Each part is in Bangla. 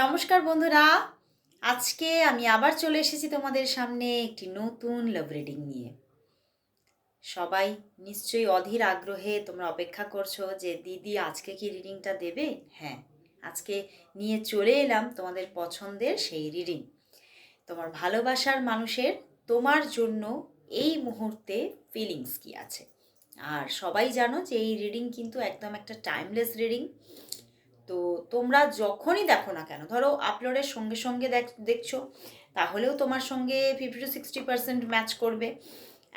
নমস্কার বন্ধুরা। আজকে আমি আবার চলে এসেছি তোমাদের সামনে একটি নতুন লাভ রিডিং নিয়ে। সবাই নিশ্চয়ই অধীর আগ্রহে তোমরা অপেক্ষা করছ যে দিদি আজকে কি রিডিংটা দেবে? হ্যাঁ আজকে নিয়ে চলে এলাম তোমাদের পছন্দের সেই রিডিং তোমার ভালোবাসার মানুষের তোমার জন্য এই মুহূর্তে ফিলিংস কি আছে? আর সবাই জানো যে এই রিডিং কিন্তু একদম একটা টাইমলেস রিডিং তো তোমরা যখনই দেখো না কেন, ধরো আপলোডের সঙ্গে সঙ্গে দেখ, দেখছ, তাহলেও তোমার সঙ্গে fifty to sixty percent match করবে।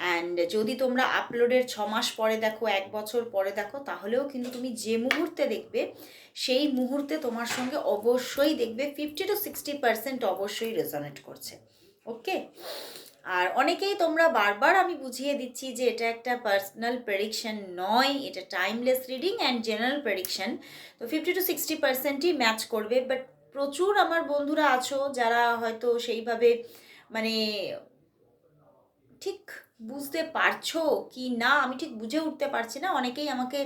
অ্যান্ড যদি তোমরা আপলোডের ছ মাস পরে দেখো, এক বছর পরে দেখো, তাহলেও কিন্তু তুমি যে মুহূর্তে দেখবে, সেই মুহূর্তে তোমার সঙ্গে অবশ্যই দেখবে ফিফটি টু সিক্সটি পার্সেন্ট অবশ্যই রেজনেট করছে। ওকে আর অনেকেই তোমরা বারবার আমি বুঝিয়ে দিচ্ছি যে এটা একটা পার্সোনাল প্রেডিকশন নয়, এটা timeless reading and general prediction তো ফিফটি টু সিক্সটি পার্সেন্টই ম্যাচ করবে বাট প্রচুর আমার বন্ধুরা আছো যারা হয়তো সেইভাবে মানে ঠিক বুঝতে পারছ কি না, আমি ঠিক বুঝে উঠতে পারছি না। অনেকেই আমাকে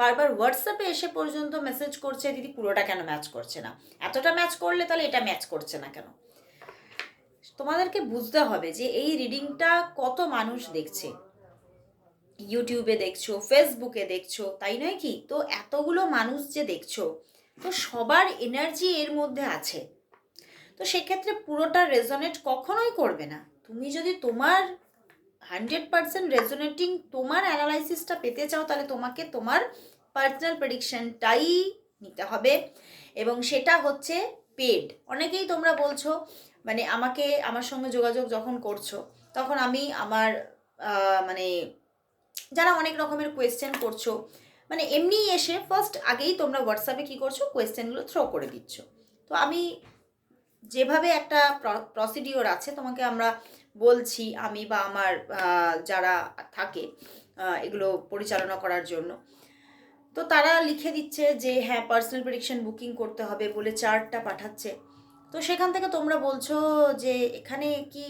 বারবার হোয়াটসঅ্যাপে এসে পর্যন্ত মেসেজ করছে, দিদি পুরোটা কেন ম্যাচ করছে না? এতটা ম্যাচ করলে তাহলে এটা ম্যাচ করছে না কেন? তোমাদেরকে বুঝতে হবে যে এই রিডিংটা কত মানুষ দেখছে। ইউটিউবে দেখছ ফেসবুকে দেখছ, তাই নয় কি? তো এতগুলো মানুষ যে দেখছ, তো সবার এনার্জি এর মধ্যে আছে। তো সেক্ষেত্রে পুরোটা রেজনেট কখনোই করবে না। তুমি যদি তোমার হান্ড্রেড পার্সেন্ট রেজনেটিং তোমার অ্যানালাইসিসটা পেতে চাও, তাহলে তোমাকে তোমার পার্সোনাল প্রেডিকশনটাই নিতে হবে। এবং সেটা হচ্ছে পেড অনেকেই তোমরা বলছো মানে আমাকে আমার সঙ্গে যোগাযোগ যখন করছ, তখন আমি আমার মানে যারা অনেক রকমের কোয়েশ্চেন করছ মানে এমনি এসে ফার্স্ট আগেই তোমরা হোয়াটসঅ্যাপে কী করছ কোয়েশ্চেনগুলো থ্রো করে দিচ্ছ। তো আমি যেভাবে একটা প্রসিডিওর আছে, তোমাকে আমরা বলছি আমি বা আমার যারা থাকে এগুলো পরিচালনা করার জন্য। তো তারা লিখে দিচ্ছে যে হ্যাঁ পার্সোনাল প্রেডিকশন বুকিং করতে হবে বলে চার্টটা পাঠাচ্ছে। তো সেখান থেকে তোমরা বলছো যে এখানে কি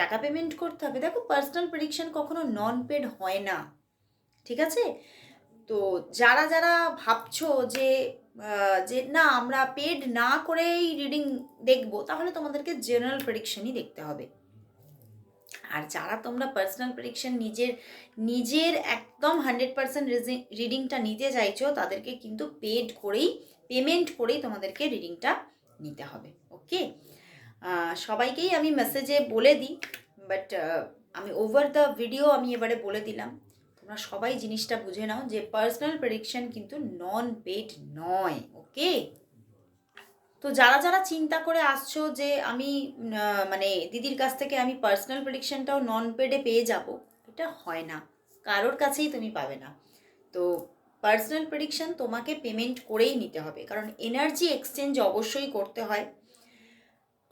টাকা পেমেন্ট করতে হবে? দেখো পার্সোনাল প্রেডিকশন কখনো নন পেড হয় না। ঠিক আছে? তো যারা যারা ভাবছ যে যে না, আমরা পেড না করেই রিডিং দেখব, তাহলে তোমাদেরকে জেনারেল প্রেডিকশনই দেখতে হবে। আর যারা তোমরা পার্সোনাল প্রেডিকশন নিজের নিজের একদম হান্ড্রেড পার্সেন্ট রিডিংটা নিতে চাইছো, তাদেরকে কিন্তু পেড করেই পেমেন্ট করেই তোমাদেরকে রিডিংটা নিতে হবে। ওকে সবাইকেই আমি মেসেজে বলে দিই বাট আমি ওভার দ্য ভিডিও আমি এবারে বলে দিলাম। তোমরা সবাই জিনিসটা বুঝে নাও যে পার্সোনাল প্রেডিকশন কিন্তু নন পেড নয় ওকে তো যারা যারা চিন্তা করে আসছো যে আমি মানে দিদির কাছ থেকে আমি পার্সোনাল প্রেডিকশনটাও নন পেডে পেয়ে যাব, এটা হয় না। কারোর কাছেই তুমি পাবে না। তো পার্সোনাল প্রেডিকশন তোমাকে পেমেন্ট করেই নিতে হবে। কারণ এনার্জি এক্সচেঞ্জ অবশ্যই করতে হয়।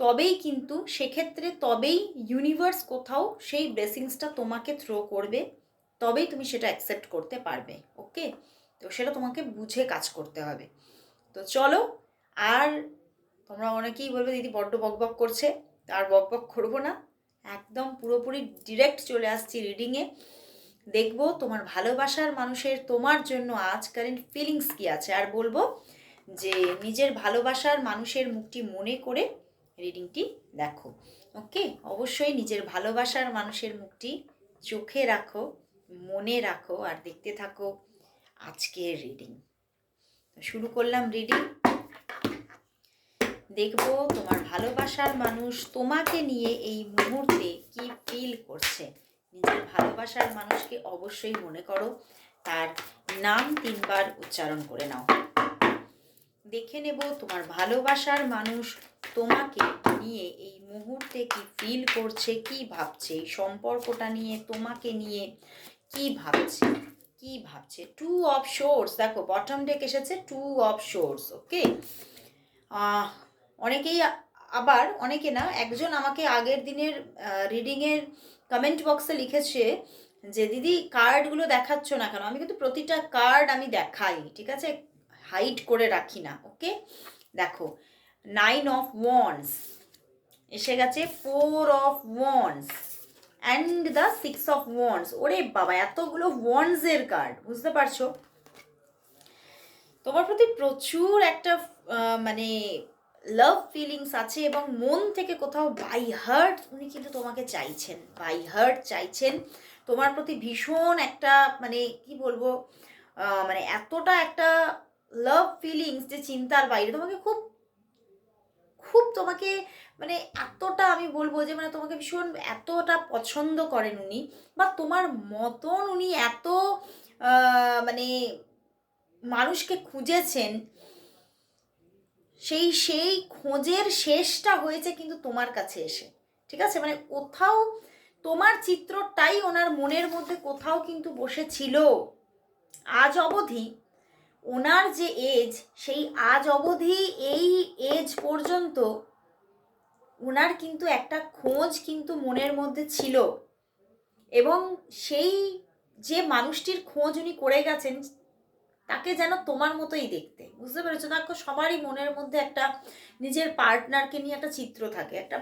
তবেই কিন্তু সেক্ষেত্রে তবেই ইউনিভার্স কোথাও সেই ব্লেসিংসটা তোমাকে থ্রো করবে, তবেই তুমি সেটা অ্যাকসেপ্ট করতে পারবে ওকে তো সেটা তোমাকে বুঝে কাজ করতে হবে। তো চলো, আর তোমরা অনেকেই বলবে, দিদি বড্ড বকবক করছে, আর বকবক করব না। একদম পুরোপুরি ডিরেক্ট চলে আসছি রিডিংয়ে দেখব তোমার ভালোবাসার মানুষের তোমার জন্য আজ কারেন্ট ফিলিংস কী আছে। আর বলব যে, নিজের ভালোবাসার মানুষের মুখটি মনে করে রিডিংটি দেখো। ওকে অবশ্যই নিজের ভালোবাসার মানুষের মুখটি চোখে রাখো, মনে রাখো আর দেখতে থাকো আজকের রিডিং শুরু করলাম রিডিং দেখব তোমার ভালোবাসার মানুষ তোমাকে নিয়ে এই মুহূর্তে কি ফিল করছে। নিজের ভালোবাসার মানুষকে অবশ্যই মনে করো, তার নাম তিনবার উচ্চারণ করে নাও। দেখে নেব তোমার ভালোবাসার মানুষ তোমাকে নিয়ে এই মুহূর্তে কি ফিল করছে, কি ভাবছে? এই সম্পর্কটা নিয়ে, তোমাকে নিয়ে কি ভাবছে? কি ভাবছে? টু অফ শোর্স দেখো বটম ডেক এসেছে টু অফ শোর্স ওকে অনেকেই আবার অনেকে না, একজন আমাকে আগের দিনের রিডিংয়ের কমেন্ট বক্সে লিখেছে যে, দিদি কার্ডগুলো দেখাচ্ছ না কেন? আমি কিন্তু প্রতিটা কার্ড আমি দেখাই ঠিক আছে? হাইড করে রাখি না ওকে দেখো নাইন অফ ওয়ান্স। এসে গেছে four of wands. And the six of wands. ওরে বাবা, এতগুলো ওয়ান্সের কার্ড, বুঝতে পারছ? তোমার প্রতি প্রচুর একটা মানে লাভ ফিলিংস আছে এবং মন থেকে কোথাও বাই হার্ট উনি কিন্তু তোমাকে চাইছেন বাই হার্ট চাইছেন। তোমার প্রতি ভীষণ একটা মানে কি বলব মানে এতটা একটা লাভ ফিলিংস যে চিন্তার বাইরে। তোমাকে খুব খুব তোমাকে মানে এতটা আমি বলব যে মানে তোমাকে ভীষণ এতটা পছন্দ করেন উনি বা তোমার মতন উনি এত মানে মানুষকে খুঁজেছেন, সেই সেই খোঁজের শেষটা হয়েছে কিন্তু তোমার কাছে এসে। ঠিক আছে? মানে কোথাও তোমার চিত্রটাই ওনার মনের মধ্যে কোথাও কিন্তু বসেছিল আজ অবধি ওনার যে এজ সেই আজ অবধি এই এজ পর্যন্ত ওনার কিন্তু একটা খোঁজ কিন্তু মনের মধ্যে ছিল। এবং সেই যে মানুষটির খোঁজ উনি করে গেছেন, তাকে যেন তোমার মতোই দেখতে। বুঝতে পেরেছ? দেখো, সবারই মনের মধ্যে একটা নিজের পার্টনারকে নিয়ে একটা চিত্র থাকে, একটা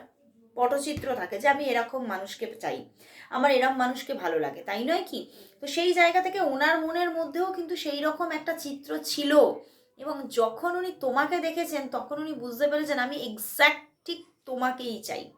পটচিত্র থাকে যে আমি এরকম মানুষকে চাই। আমার এরকম মানুষকে ভালো লাগে। তাই নয় কি? তো সেই জায়গা থেকে ওনার মনের মধ্যেও কিন্তু সেই রকম একটা চিত্র ছিল। এবং যখন উনি তোমাকে দেখেছেন, তখন উনি বুঝতে পেরেছেন আমি এক্স্যাক্ট ঠিক তোমাকেই চাই।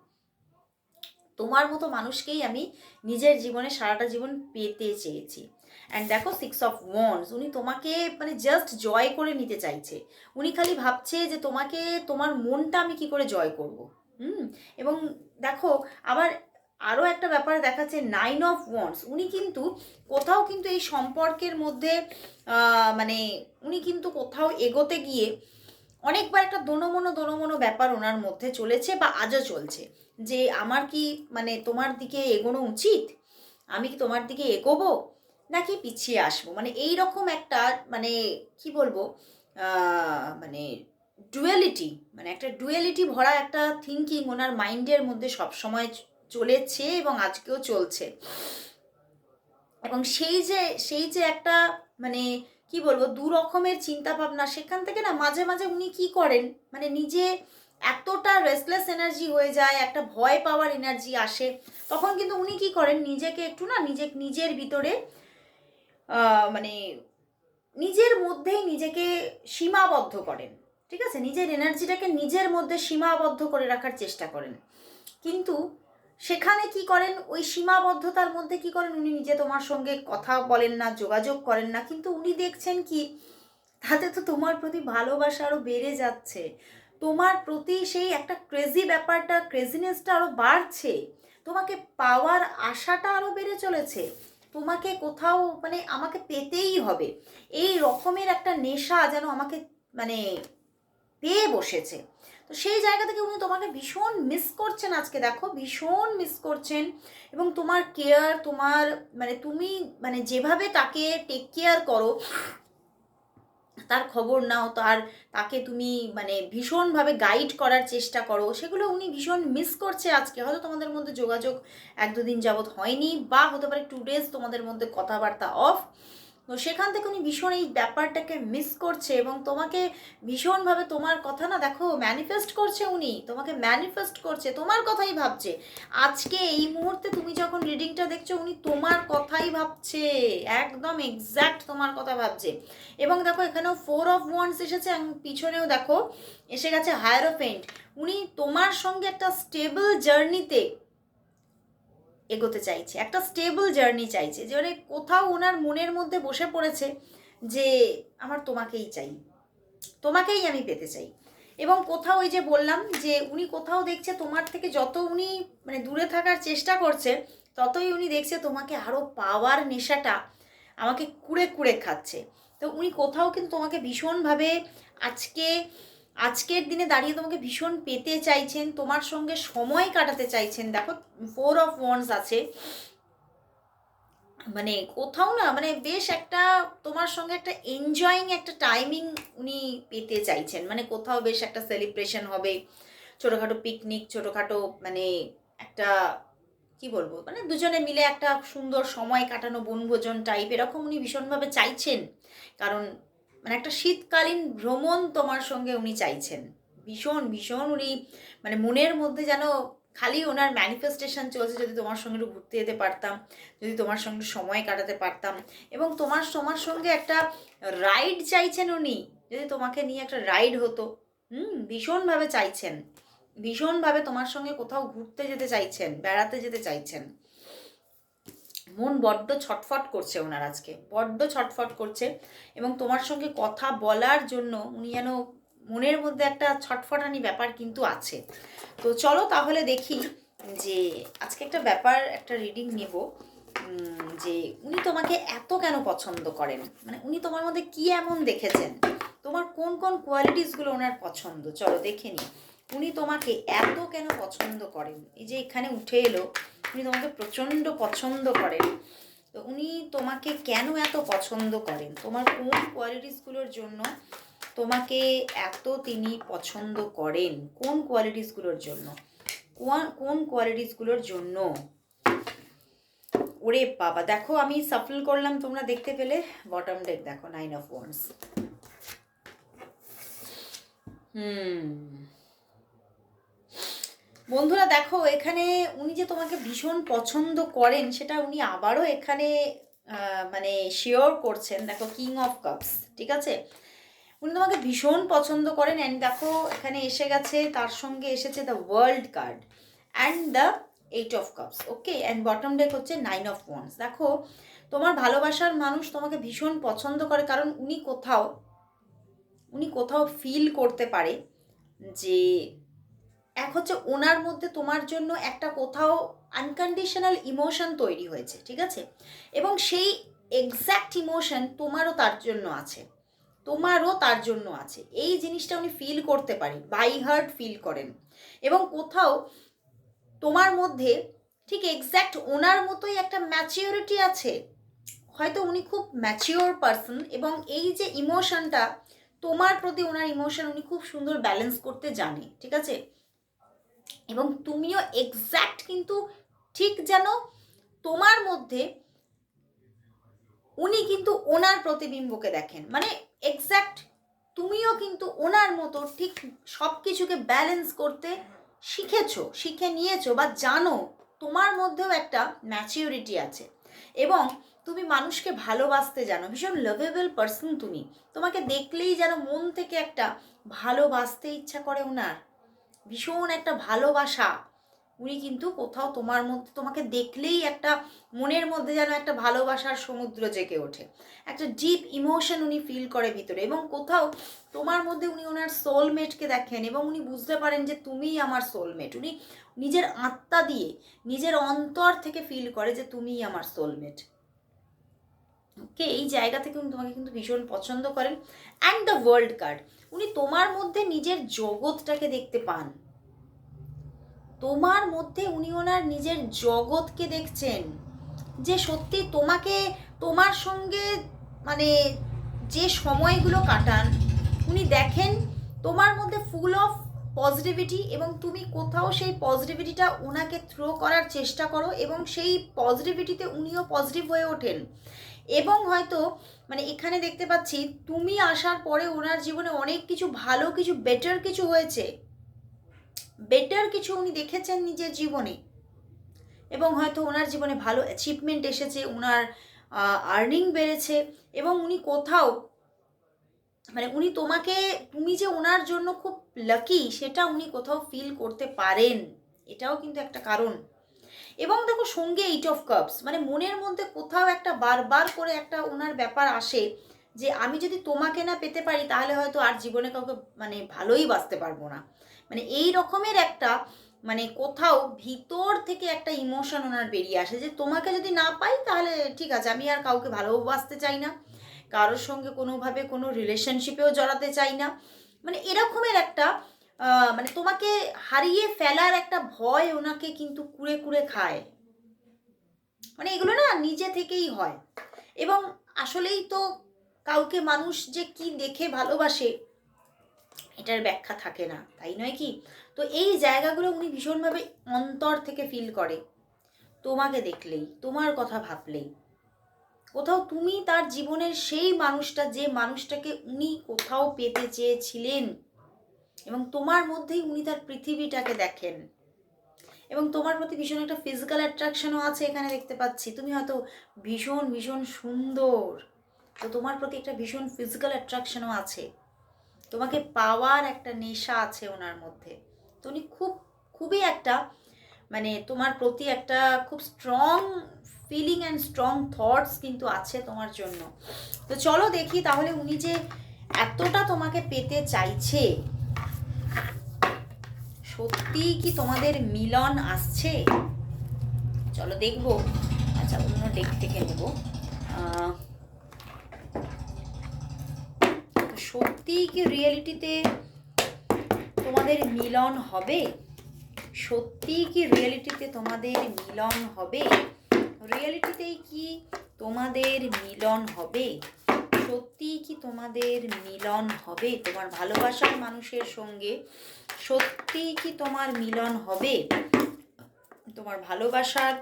তোমার মতো মানুষকেই আমি নিজের জীবনে সারাটা জীবন পেতে চেয়েছি। অ্যান্ড দেখো সিক্স অফ ওয়ান্স উনি তোমাকে মানে জাস্ট জয় করে নিতে চাইছে। উনি খালি ভাবছে যে তোমাকে, তোমার মনটা আমি কি করে জয় করব? হুম? এবং দেখো, আবার আরও একটা ব্যাপার দেখাচ্ছে নাইন অফ ওয়ান্স উনি কিন্তু কোথাও কিন্তু এই সম্পর্কের মধ্যে মানে উনি কিন্তু কোথাও এগোতে গিয়ে অনেকবার একটা দোনোমনো দোনোমনো ব্যাপার ওনার মধ্যে চলেছে বা আজও চলছে। যে আমার কি মানে তোমার দিকে এগোনো উচিত? আমি কি তোমার দিকে এগোবো? নাকি পিছিয়ে আসব? মানে এই রকম একটা মানে কি বলব মানে ডুয়ালিটি মানে একটা ডুয়ালিটি ভরা একটা থিঙ্কিং ওনার মাইন্ডের মধ্যে সবসময় চলেছে এবং আজকেও চলছে। এবং সেই যে সেই যে একটা মানে কি বলব, দু রকমের চিন্তা ভাবনা সেখান থেকে না মাঝে মাঝে উনি কি করেন? মানে নিজে এতটা রেস্টলেস এনার্জি হয়ে যায়, একটা ভয় পাওয়ার এনার্জি আসে, তখন কিন্তু উনি কি করেন? নিজেকে একটু না নিজে, নিজের ভিতরে মানে নিজের মধ্যেই নিজেকে সীমাবদ্ধ করেন, ঠিক আছে? নিজের এনার্জিটাকে নিজের মধ্যে সীমাবদ্ধ করে রাখার চেষ্টা করেন। কিন্তু সেখানে কি করেন? ওই সীমাবদ্ধতার মধ্যে কি করেন? উনি নিজে তোমার সঙ্গে কথা বলেন না, যোগাযোগ করেন না, কিন্তু উনি দেখছেন কি, তাতে তো তোমার প্রতি ভালোবাসা আরও বেড়ে যাচ্ছে। তোমার প্রতি সেই একটা ক্রেজি ব্যাপারটা ক্রেজিনেসটা আরও বাড়ছে। তোমাকে পাওয়ার আশাটা আরও বেড়ে চলেছে। তোমাকে কোথাও মানে আমাকে পেতেই হবে। এই রকমের একটা নেশা যেন আমাকে মানে পেয়ে বসেছে। তো সেই জায়গা থেকে উনি তোমাকে ভীষণ মিস করছেন আজকে, দেখো, ভীষণ মিস করছেন। এবং তোমার কেয়ার তোমার মানে তুমি মানে যেভাবে তাকে টেক কেয়ার করো, তার খবর নাও, তার, তাকে তুমি মানে ভীষণভাবে গাইড করার চেষ্টা করো, সেগুলো উনি ভীষণ মিস করছে আজকে। হয়তো তোমাদের মধ্যে যোগাযোগ এক দুদিন যাবৎ হয়নি, বা হতে পারে টু ডেজ তোমাদের মধ্যে কথাবার্তা অফ তো সেখান থেকে উনি ভীষণ এই ব্যাপারটাকে মিস করছে এবং তোমাকে ভীষণভাবে তোমার কথা না দেখো ম্যানিফেস্ট করছে উনি, তোমাকে ম্যানিফেস্ট করছে, তোমার কথাই ভাবছে। আজকে এই মুহূর্তে তুমি যখন রিডিংটা দেখছ, উনি তোমার কথাই ভাবছে, একদম এক্স্যাক্ট তোমার কথা ভাবছে। এবং দেখো এখানেও ফোর অফ ওয়ান্স এসেছে, এবং পিছনেও দেখো, এসে গেছে হায়ারোফেন্ট উনি তোমার সঙ্গে একটা স্টেবল জার্নিতে এগোতে চাইছে। একটা স্টেবল জার্নি চাইছে, যে মানে কোথাও ওনার মনের মধ্যে বসে পড়েছে যে আমার তোমাকেই চাই, তোমাকেই আমি পেতে চাই। এবং কোথাও ওই যে বললাম যে উনি কোথাও দেখছে তোমার থেকে যত উনি মানে দূরে থাকার চেষ্টা করছে, ততই উনি দেখছে তোমাকে আরও পাওয়ার নেশাটা আমাকে কুড়ে কুড়ে খাচ্ছে। তো উনি কোথাও কিন্তু তোমাকে ভীষণভাবে আজকে আজকের দিনে দাঁড়িয়ে তোমাকে ভীষণ পেতে চাইছেন, তোমার সঙ্গে সময় কাটাতে চাইছেন। দেখো ফোর অফ ওয়ান্স আছে। মানে কোথাও না মানে বেশ একটা তোমার সঙ্গে একটা এনজয়িং একটা টাইমিং উনি পেতে চাইছেন। মানে কোথাও বেশ একটা সেলিব্রেশন হবে, ছোটোখাটো পিকনিক ছোটোখাটো মানে একটা, কি বলব মানে দুজনে মিলে একটা সুন্দর সময় কাটানো বনভোজন টাইপ এরকম উনি ভীষণভাবে চাইছেন। কারণ মানে একটা শীতকালীন ভ্রমণ তোমার সঙ্গে উনি চাইছেন। ভীষণ ভীষণ উনি মানে মনের মধ্যে যেন খালি ওনার ম্যানিফেস্টেশন চলছে, যদি তোমার সঙ্গে একটু ঘুরতে যেতে পারতাম, যদি তোমার সঙ্গে সময় কাটাতে পারতাম এবং তোমার তোমার সঙ্গে একটা রাইড চাইছেন উনি, যদি তোমাকে নিয়ে একটা রাইড হতো, হুম, ভীষণভাবে চাইছেন, ভীষণভাবে তোমার সঙ্গে কোথাও ঘুরতে যেতে চাইছেন, বেড়াতে যেতে চাইছেন। মন বড্ড ছটফট করছে ওনার আজকে, বড্ড ছটফট করছে এবং তোমার সঙ্গে কথা বলার জন্য উনি যেন মনের মধ্যে একটা ছটফটানি ব্যাপার কিন্তু আছে। তো চলো তাহলে দেখি যে আজকে একটা ব্যাপার, একটা রিডিং নেব যে উনি তোমাকে এত কেন পছন্দ করেন? মানে উনি তোমার মধ্যে কি এমন দেখেছেন? তোমার কোন কোন কোয়ালিটিসগুলো ওনার পছন্দ? চলো দেখে নিই। উনি তোমাকে এত কেন পছন্দ করেন? এই যে এখানে উঠে এলো উনি তোমাকে প্রচণ্ড পছন্দ করেন। তো উনি তোমাকে কেন এত পছন্দ করেন? তোমার কোন কোয়ালিটিসগুলোর জন্য তোমাকে এত তিনি পছন্দ করেন? কোন কোয়ালিটিসগুলোর জন্য? কোন কোয়ালিটিসগুলোর জন্য? ওরে বাবা, দেখো আমি সাফল করলাম, তোমরা দেখতে পেলে? বটম ডেক দেখো নাইন অফ ওয়ান্স হুম। বন্ধুরা, দেখো, এখানে উনি যে তোমাকে ভীষণ পছন্দ করেন, সেটা উনি আবারও এখানে মানে শিওর করছেন। দেখো কিং অফ কাপস ঠিক আছে? উনি তোমাকে ভীষণ পছন্দ করেন অ্যান্ড দেখো, এখানে এসে গেছে, তার সঙ্গে এসেছে the world card and the eight of cups okay and bottom deck হচ্ছে নাইন অফ ওয়ান্স দেখো, তোমার ভালোবাসার মানুষ তোমাকে ভীষণ পছন্দ করে, কারণ উনি কোথাও উনি কোথাও ফিল করতে পারে যে এক হচ্ছে ওনার মধ্যে তোমার জন্য একটা কোথাও আনকন্ডিশনাল ইমোশন তৈরি হয়েছে, ঠিক আছে? এবং সেই এক্স্যাক্ট ইমোশন তোমারও তার জন্য আছে। তোমারও তার জন্য আছে। এই জিনিসটা উনি ফিল করতে পারে বাই হার্ট ফিল করেন। এবং কোথাও তোমার মধ্যে ঠিক এক্স্যাক্ট ওনার মতোই একটা ম্যাচিওরিটি আছে। হয়তো উনি খুব ম্যাচিওর পারসন এবং এই যে ইমোশনটা তোমার প্রতি ওনার ইমোশন উনি খুব সুন্দর ব্যালেন্স করতে জানে, ঠিক আছে? এবং তুমিও এক্স্যাক্ট কিন্তু ঠিক যেন তোমার মধ্যে উনি কিন্তু ওনার প্রতিবিম্বকে দেখেন। মানে এক্স্যাক্ট তুমিও কিন্তু ওনার মতো ঠিক সব কিছুকে ব্যালেন্স করতে শিখেছো, শিখে নিয়েছো বা জানো তোমার মধ্যেও একটা ম্যাচিউরিটি আছে। এবং তুমি মানুষকে ভালোবাসতে জানো, ভীষণ লাভেবল পার্সন তুমি। তোমাকে দেখলেই যেন মন থেকে একটা ভালোবাসতে ইচ্ছা করে ওনার। ভীষণ একটা ভালোবাসা। উনি কিন্তু কোথাও তোমার মধ্যে, তোমাকে দেখলেই একটা মনের মধ্যে যেন একটা ভালোবাসার সমুদ্র জেগে ওঠে। একটা ডিপ ইমোশন উনি ফিল করে ভিতরে এবং কোথাও তোমার মধ্যে উনি ওনার সোলমেটকে দেখেন এবং উনি বুঝতে পারেন যে তুমিই আমার সোলমেট উনি নিজের আত্মা দিয়ে নিজের অন্তর থেকে ফিল করে যে তুমিই আমার সোলমেট ওকে এই জায়গা থেকে উনি তোমাকে কিন্তু ভীষণ পছন্দ করেন। অ্যান্ড দ্য ওয়ার্ল্ড কার্ড উনি তোমার মধ্যে নিজের জগৎটাকে দেখতে পান। তোমার মধ্যে উনি ওনার নিজের জগৎকে দেখছেন। যে সত্যি তোমাকে, তোমার সঙ্গে মানে যে সময়গুলো কাটান, উনি দেখেন তোমার মধ্যে ফুল অফ পজিটিভিটি এবং তুমি কোথাও সেই পজিটিভিটিটা ওনাকে থ্রো করার চেষ্টা করো এবং সেই পজিটিভিটিতে উনিও পজিটিভ হয়ে ওঠেন। এবং হয়তো মানে এখানে দেখতে পাচ্ছি তুমি আসার পরে ওনার জীবনে অনেক কিছু ভালো কিছু বেটার কিছু হয়েছে। বেটার কিছু উনি দেখেছেন নিজের জীবনে। এবং হয়তো ওনার জীবনে ভালো অ্যাচিভমেন্ট এসেছে ওনার আর্নিং বেড়েছে এবং উনি কোথাও মানে উনি তোমাকে, তুমি যে ওনার জন্য খুব লাকি সেটা উনি কোথাও ফিল করতে পারেন। এটাও কিন্তু একটা কারণ। এবং দেখো সঙ্গে এইট অফ কাপস মানে মনের মধ্যে কোথাও একটা বারবার করে একটা ওনার ব্যাপার আসে যে আমি যদি তোমাকে না পেতে পারি, তাহলে হয়তো আর জীবনে কাউকে মানে ভালোই বাঁচতে পারব না। মানে এই রকমের একটা মানে কোথাও ভিতর থেকে একটা ইমোশন ওনার বেরিয়ে আসে যে তোমাকে যদি না পাই, তাহলে ঠিক আছে, আমি আর কাউকে ভালোবাসতে চাই না। কারোর সঙ্গে কোনোভাবে কোনো রিলেশনশিপেও জড়াতে চাই না। মানে এরকমের একটা মানে তোমাকে হারিয়ে ফেলার একটা ভয় ওনাকে কিন্তু কুড়ে কুড়ে খায়। মানে এগুলো না নিজে থেকেই হয়। এবং আসলেই তো কাউকে মানুষ যে কি দেখে ভালোবাসে, এটার ব্যাখ্যা থাকে না, তাই নয় কি? তো এই জায়গাগুলো উনি ভীষণভাবে অন্তর থেকে ফিল করে। তোমাকে দেখলেই, তোমার কথা ভাবলেই। কোথাও তুমি তার জীবনের সেই মানুষটা যে মানুষটাকে উনি কোথাও পেতে চেয়েছিলেন এবং তোমার মধ্যেই উনি তার পৃথিবীটাকে দেখেন। এবং তোমার প্রতি ভীষণ একটা ফিজিক্যাল অ্যাট্রাকশনও আছে এখানে দেখতে পাচ্ছি। তুমি হয়তো ভীষণ ভীষণ সুন্দর। তো তোমার প্রতি একটা ভীষণ ফিজিক্যাল অ্যাট্রাকশনও আছে। তোমাকে পাওয়ার একটা নেশা আছে ওনার মধ্যে। তো উনি খুব, খুবই একটা মানে তোমার প্রতি একটা খুব strong feeling and strong thoughts কিন্তু আছে তোমার জন্য। তো চলো দেখি তাহলে উনি যে এতটা তোমাকে পেতে চাইছে সত্যি কি তোমাদের মিলন আসছে? চলো দেখব। আচ্ছা অন্য ডেক থেকে নেব। সত্যিই কি রিয়েলিটিতে তোমাদের মিলন হবে? সত্যিই কি রিয়েলিটিতে তোমাদের মিলন হবে? রিয়েলিটিতেই কি তোমাদের মিলন হবে? সত্যিই কি তোমাদের মিলন হবে? তোমার ভালোবাসার মানুষের সঙ্গে সত্যিই কি তোমার মিলন হবে? তোমার ভালোবাসার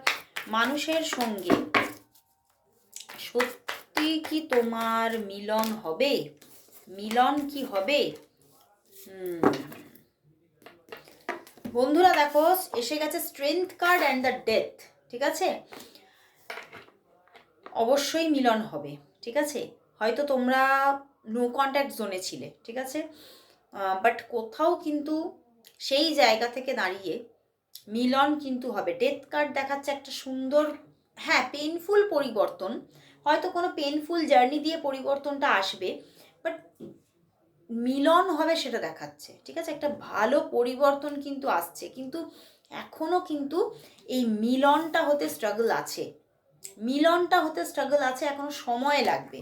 মানুষের সঙ্গে সত্যি কি তোমার মিলন হবে? মিলন কি হবে। বন্ধুরা দেখো, এসে গেছে strength card and the death ঠিক আছে? অবশ্যই মিলন হবে, ঠিক আছে? হয়তো তোমরা নো কন্ট্যাক্ট জোনে ছিলে, ঠিক আছে? বাট কোথাও কিন্তু সেই জায়গা থেকে দাঁড়িয়ে মিলন কিন্তু হবে। ডেথ কার্ড দেখাচ্ছে একটা সুন্দর হ্যাঁ পেনফুল পরিবর্তন। হয়তো কোনো পেনফুল জার্নি দিয়ে পরিবর্তনটা আসবে বাট মিলন হবে সেটা দেখাচ্ছে, ঠিক আছে? একটা ভালো পরিবর্তন কিন্তু আসছে, কিন্তু এখনও কিন্তু এই মিলনটা হতে স্ট্রাগল আছে। মিলনটা হতে স্ট্রাগল আছে, এখনও সময় লাগবে।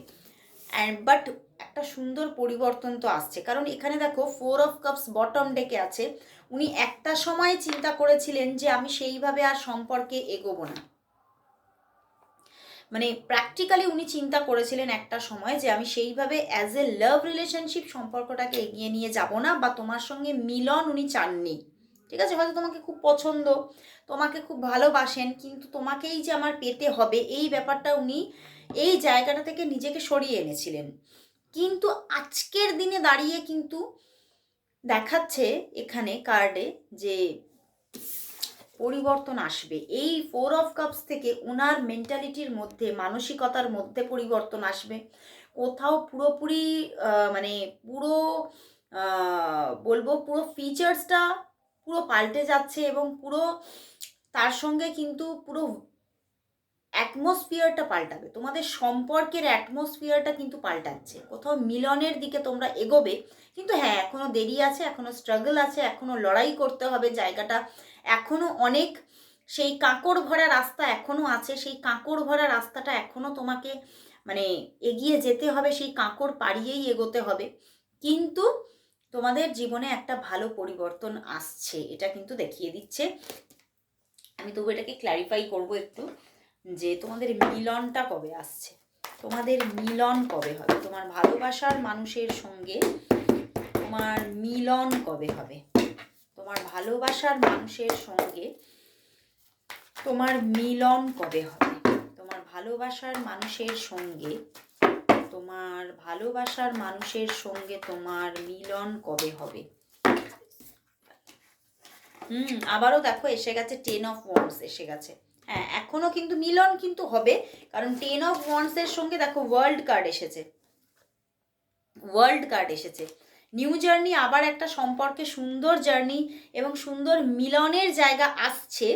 অ্যান্ড বাট একটা সুন্দর পরিবর্তন তো আসছে। কারণ এখানে দেখো ফোর অফ কাপস বটম ডেকে আছে। উনি একটা সময় চিন্তা করেছিলেন যে, আমি সেইভাবে আর সম্পর্কে এগোবো না। মানে প্র্যাকটিক্যালি উনি চিন্তা করেছিলেন একটা সময় যে, আমি সেইভাবে অ্যাজ এ লাভ রিলেশনশিপ সম্পর্কটাকে এগিয়ে নিয়ে যাব না, বা তোমার সঙ্গে মিলন উনি চাননি। ঠিক আছে? হয়তো তোমাকে খুব পছন্দ, তোমাকে খুব ভালোবাসেন, কিন্তু তোমাকেই যে আমার পেতে হবে, এই ব্যাপারটা উনি এই জায়গাটা থেকে নিজেকে সরিয়ে এনেছিলেন। কিন্তু আজকের দিনে দাঁড়িয়ে কিন্তু দেখাচ্ছে এখানে কার্ডে যে পরিবর্তন আসবে। এই ফোর অফ কাপস থেকে ওনার মেন্টালিটির মধ্যে, মানসিকতার মধ্যে পরিবর্তন আসবে। কোথাও পুরোপুরি মানে পুরো বলব পুরো ফিচার্সটা পুরো পাল্টে যাচ্ছে এবং পুরো, তার সঙ্গে কিন্তু পুরো অ্যাটমসফিয়ারটা পাল্টাবে। তোমাদের সম্পর্কের অ্যাটমসফিয়ারটা কিন্তু পাল্টাচ্ছে। কোথাও মিলনের দিকে তোমরা এগোবে, কিন্তু হ্যাঁ এখনও দেরি আছে এখনও স্ট্রাগল আছে এখনও লড়াই করতে হবে জায়গাটা। এখনও অনেক সেই কাঁকড় ভরা রাস্তা এখনও আছে, সেই কাঁকড় ভরা রাস্তাটা এখনও তোমাকে মানে এগিয়ে যেতে হবে, সেই কাঁকড় পাড়িয়েই এগোতে হবে। কিন্তু তোমাদের জীবনে একটা ভালো পরিবর্তন আসছে, এটা কিন্তু দেখিয়ে দিচ্ছে। আমি তবু এটাকে ক্ল্যারিফাই করব একটু। যে তোমাদের মিলনটা কবে আসছে? তোমাদের মিলন কবে হবে? তোমার ভালোবাসার মানুষের সঙ্গে তোমার মিলন কবে হবে? তোমার ভালোবাসার মানুষের সঙ্গে তোমার মিলন কবে হবে? তোমার ভালোবাসার মানুষের সঙ্গে তোমার ভালোবাসার মানুষের সঙ্গে তোমার মিলন কবে হবে? হুম, আবারও দেখো, এসে গেছে টেন অফ ওয়ান্স এসে গেছে। হ্যাঁ এখনও কিন্তু মিলন কিন্তু হবে, কারণ টেন অফ ওয়ান্সের সঙ্গে দেখো ওয়ার্ল্ড কার্ড এসেছে। ওয়ার্ল্ড কার্ড এসেছে। নিউ জার্নি আবার একটা সম্পর্কে সুন্দর জার্নি এবং সুন্দর মিলনের জায়গা আসছে,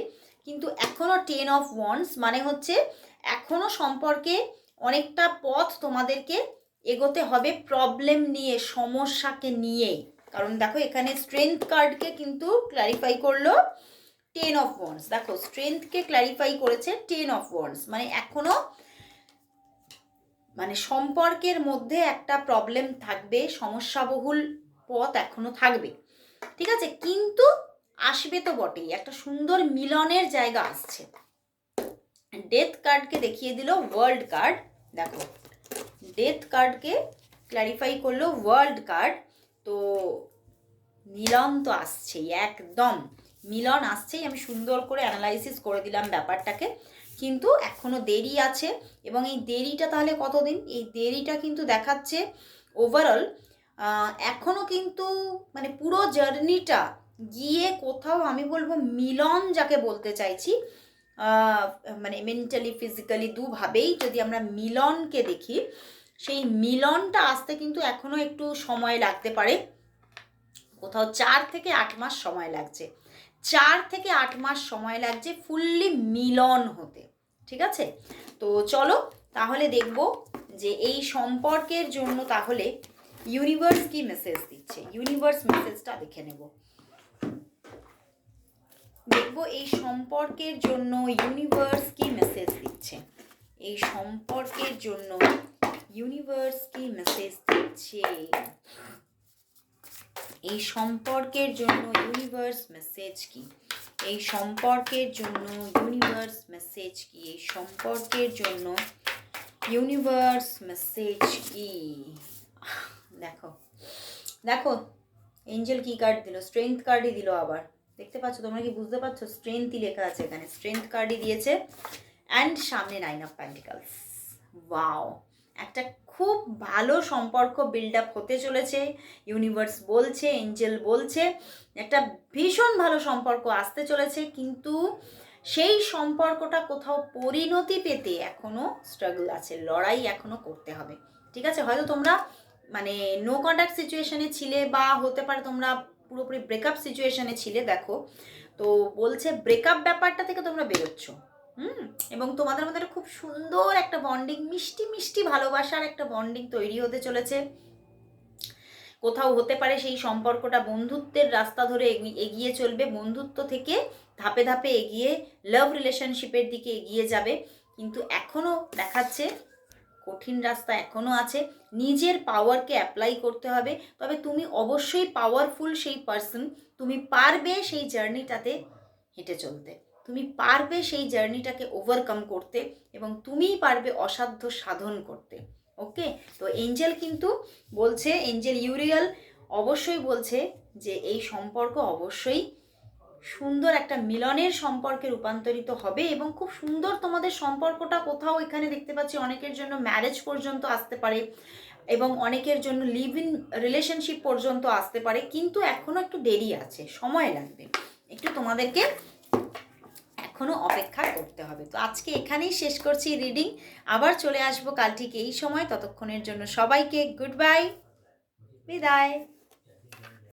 কিন্তু এখনও টেন অফ ওয়ান্স মানে হচ্ছে এখনও সম্পর্কে অনেকটা পথ তোমাদেরকে এগোতে হবে প্রবলেম নিয়ে, সমস্যাকে নিয়েই। কারণ দেখো এখানে স্ট্রেংথ কার্ডকে কিন্তু ক্ল্যারিফাই করল। টেন অফ ওয়ান্স দেখো স্ট্রেংথকে ক্ল্যারিফাই করেছে টেন অফ ওয়ান্স মানে এখনও মানে সম্পর্কের মধ্যে একটা প্রবলেম থাকবে, সমস্যাবহুল পথ এখনও থাকবে। ঠিক আছে? কিন্তু আসবে তো বটেই। একটা সুন্দর মিলনের জায়গা আসছে। ডেথ কার্ডকে দেখিয়ে দিল ওয়ার্ল্ড কার্ড দেখো ডেথ কার্ডকে ক্ল্যারিফাই করল ওয়ার্ল্ড কার্ড তো, মিলন তো আসছেই, একদম। মিলন আসছেই, আমি সুন্দর করে অ্যানালাইসিস করে দিলাম ব্যাপারটাকে। কিন্তু এখনও দেরি আছে এবং এই দেরিটা তাহলে কতদিন? এই দেরিটা কিন্তু দেখাচ্ছে ওভারঅল এখনও কিন্তু মানে পুরো জার্নিটা গিয়ে কোথাও আমি বলব মিলন যাকে বলতে চাইছি মানে মেন্টালি ফিজিক্যালি দুভাবেই যদি আমরা মিলনকে দেখি, সেই মিলনটা আসতে কিন্তু এখনও একটু সময় লাগতে পারে। কোথাও চার থেকে আট মাস সময় লাগছে। চার থেকে আট মাস সময় লাগছে ফুললি মিলন হতে, ঠিক আছে? তো চলো তাহলে দেখব যে এই সম্পর্কের জন্য তাহলে ইউনিভার্স কি মেসেজ দিচ্ছে? ইউনিভার্স মেসেজটা দেখে নেব। দেখব এই সম্পর্কের জন্য ইউনিভার্স কি মেসেজ দিচ্ছে? এই সম্পর্কের জন্য ইউনিভার্স কি মেসেজ দিচ্ছে? এই সম্পর্কের জন্য ইউনিভার্স মেসেজ কি? এই সম্পর্কের জন্য ইউনিভার্স মেসেজ কি? এই সম্পর্কের জন্য ইউনিভার্স মেসেজ কি? দেখো দেখো এঞ্জেল কি কার্ড দিল? স্ট্রেংথ কার্ডই দিল আবার। দেখতে পাচ্ছ, তোমরা কি বুঝতে পারছ? স্ট্রেংথই লেখা আছে এখানে। স্ট্রেংথ কার্ডই দিয়েছে। অ্যান্ড সামনে নাইন অফ প্যান্টিকালস ওয়াও একটা খুব ভালো সম্পর্ক বিল্ড আপ হতে চলেছে। ইউনিভার্স বলছে এঞ্জেল বলছে, একটা ভীষণ ভালো সম্পর্ক আসতে চলেছে। কিন্তু সেই সম্পর্কটা কোথাও পরিণতি পেতে এখনও স্ট্রাগল আছে, লড়াই এখনও করতে হবে। ঠিক আছে? হয়তো তোমরা মানে নো কন্ট্যাক্ট সিচুয়েশানে ছিলে বা হতে পারে তোমরা পুরোপুরি ব্রেকআপ সিচুয়েশানে ছিলে, দেখো। তো বলছে ব্রেকআপ ব্যাপারটা থেকে তোমরা বেরোচ্ছ। হুম, এবং তোমাদের মধ্যে খুব সুন্দর একটা বন্ডিং মিষ্টি মিষ্টি ভালোবাসার একটা বন্ডিং তৈরি হতে চলেছে। কোথাও হতে পারে সেই সম্পর্কটা বন্ধুত্বের রাস্তা ধরে এগিয়ে চলবে, বন্ধুত্ব থেকে ধাপে ধাপে এগিয়ে লাভ রিলেশনশিপের দিকে এগিয়ে যাবে। কিন্তু এখনও দেখাচ্ছে, কঠিন রাস্তা এখনও আছে, নিজের পাওয়ারকে অ্যাপ্লাই করতে হবে। তবে তুমি অবশ্যই পাওয়ারফুল সেই পার্সন তুমি পারবে সেই জার্নিটাতে হেঁটে চলতে। তুমি পারবে সেই জার্নিটাকে ওভারকাম করতে এবং তুমিই পারবে অসাধ্য সাধন করতে ওকে তো এঞ্জেল কিন্তু বলছে এঞ্জেল ইউরিয়াল অবশ্যই বলছে যে এই সম্পর্ক অবশ্যই সুন্দর একটা মিলনের সম্পর্কে রূপান্তরিত হবে এবং খুব সুন্দর তোমাদের সম্পর্কটা কোথাও এখানে দেখতে পাচ্ছি, অনেকের জন্য ম্যারেজ পর্যন্ত আসতে পারে এবং অনেকের জন্য লিভ ইন রিলেশনশিপ পর্যন্ত আসতে পারে, কিন্তু এখনও একটু দেরি আছে, সময় লাগবে। একটু তোমাদেরকে এখনও অপেক্ষা করতে হবে। তো আজকে এখানেই শেষ করছি রিডিং আবার চলে আসব কাল ঠিক এই সময়। ততক্ষণের জন্য সবাইকে গুড বাই বিদায়।